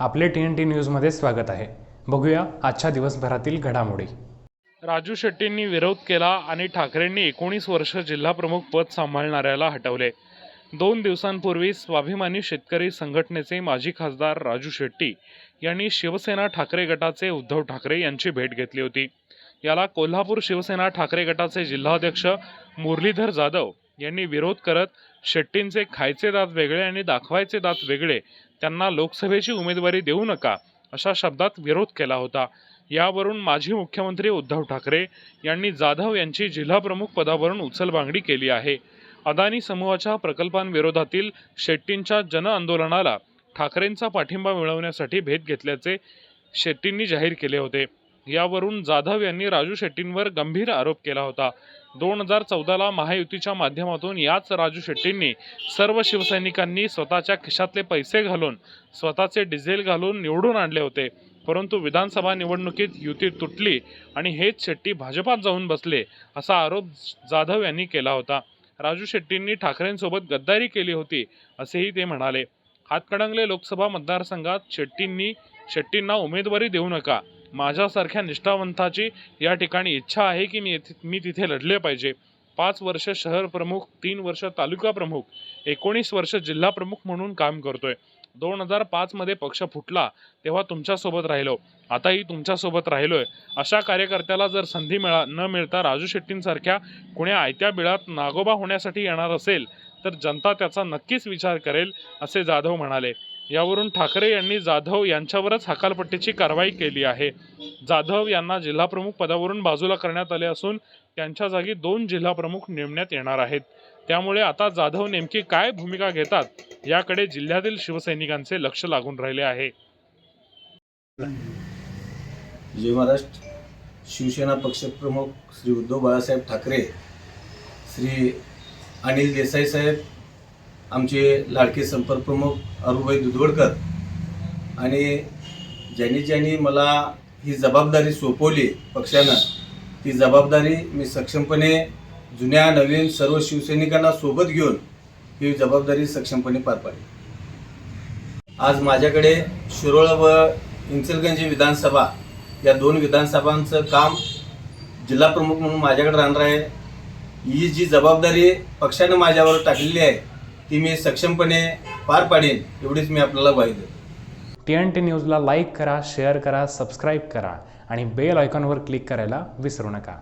आपले T N T न्यूजमध्ये स्वागत आहे. बघूया आजच्या दिवसभरातील घडामोडी. राजू शेट्टींनी विरोध केला आणि ठाकरेंनी एकोणीस वर्ष जिल्हाप्रमुख पद सांभाळणाऱ्याला हटवले. दोन दिवसांपूर्वी स्वाभिमानी शेतकरी संघटनेचे माजी खासदार राजू शेट्टी यांनी शिवसेना ठाकरे गटाचे उद्धव ठाकरे यांची भेट घेतली होती. याला कोल्हापूर शिवसेना ठाकरे गटाचे जिल्हाध्यक्ष मुरलीधर जाधव यांनी विरोध करत शेट्टींचे खायचे दात वेगळे आणि दाखवायचे दात वेगळे त्यांना लोकसभेची उमेदवारी देऊ नका अशा शब्दात विरोध केला होता. यावरून माजी मुख्यमंत्री उद्धव ठाकरे यांनी जाधव यांची जिल्हाप्रमुख पदावरून उचलबांगडी केली आहे. अदानी समूहाच्या प्रकल्पांविरोधातील शेट्टींच्या जनआंदोलनाला ठाकरेंचा पाठिंबा मिळवण्यासाठी भेट घेतल्याचे शेट्टींनी जाहीर केले होते. यावरून जाधव यांनी राजू शेट्टींवर गंभीर आरोप केला होता. दोन हजार चौदाला महायुतीच्या माध्यमातून याच राजू शेट्टींनी सर्व शिवसैनिकांनी स्वतःच्या खिशातले पैसे घालून स्वतःचे डिझेल घालून निवडून आणले होते. परंतु विधानसभा निवडणुकीत युती तुटली आणि हेच शेट्टी भाजपात जाऊन बसले असा आरोप जाधव यांनी केला होता. राजू शेट्टींनी ठाकरेंसोबत गद्दारी केली होती असेही ते म्हणाले. हातकणंगले लोकसभा मतदारसंघात शेट्टींनी शेट्टींना उमेदवारी देऊ नका. माझ्यासारख्या निष्ठावंताची या ठिकाणी इच्छा आहे की मी मी तिथे लढले पाहिजे. पाच वर्ष शहर प्रमुख तीन वर्ष तालुका प्रमुख एकोणीस वर्ष जिल्हा प्रमुख म्हणून काम करतोय. दोन हजार पाचमध्ये पक्ष फुटला तेव्हा तुमच्यासोबत राहिलो. आताही तुमच्यासोबत राहिलोय. अशा कार्यकर्त्याला जर संधी मिळा न मिळता राजू शेट्टींसारख्या कुण्या आयत्या बिळात नागोबा होण्यासाठी येणार असेल तर जनता त्याचा नक्कीच विचार करेल असे जाधव म्हणाले. यावरून ठाकरे यांनी जाधव यांच्यावरच हकालपट्टीची कारवाई केली आहे. जाधव यांना जिल्हाप्रमुख पदावरून बाजूला करण्यात आले असून त्यांच्या जागी दोन जिल्हाप्रमुख नेमण्यात येणार आहेत. त्यामुळे आता जाधव नेमकी काय भूमिका घेतात याकडे जिल्ह्यातील शिवसैनिकांचे लक्ष लागून राहिले आहे. जय महाराष्ट्र. शिवसेना पक्षप्रमुख श्री उद्धव बाळासाहेब ठाकरे श्री अनिल देसाई साहेब आमचे लाडके संपर्क प्रमुख अरुभाई दुधवडकर. आणि ज्यांनी ज्यांनी मला ही जबाबदारी सोपवली पक्षानं ती जबाबदारी मी सक्षमपणे जुन्या नवीन सर्व शिवसैनिकांना सोबत घेऊन ही जबाबदारी सक्षमपणे पार पाडली. आज माझ्याकडे शिरोळ व इंचलगंजी विधानसभा या दोन विधानसभांचं काम जिल्हा प्रमुख म्हणून माझ्याकडे राहणार आहे. ही जी जबाबदारी पक्षानं माझ्यावर टाकलेली आहे ती मी सक्षमपणे पार पाडेन एवढीच मी आपल्याला ग्वाही देतो. टी एन टी न्यूजला लाईक करा शेअर करा सबस्क्राईब करा आणि बेल आयकॉनवर क्लिक करायला विसरू नका.